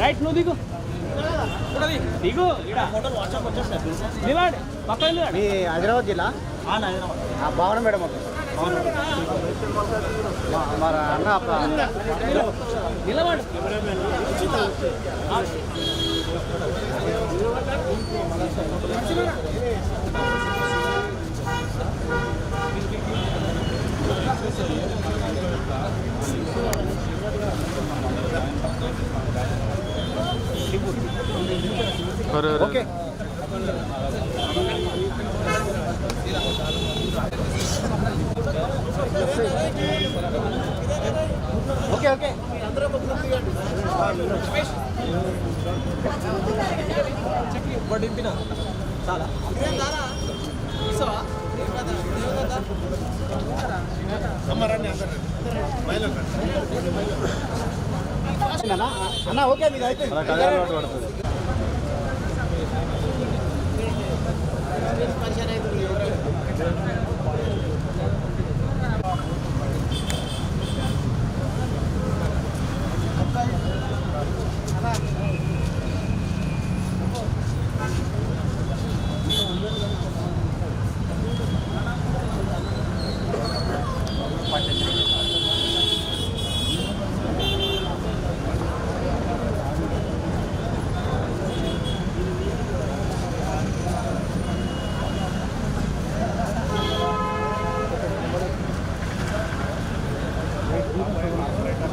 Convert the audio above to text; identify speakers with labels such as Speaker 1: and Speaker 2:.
Speaker 1: Right నువ్వు దిగు. దిగు. నిలబడి. పక్కన నిలబడి
Speaker 2: మీ హైదరాబాద్ జిల్లా? ఆ భవనం మేడం మొత్తం మా- మన అన్న అప్ప-
Speaker 1: నిలబడి.
Speaker 2: ఓకే ఓకే ఓకే అన్న అన్న ఓకే మీది అయిపోయింది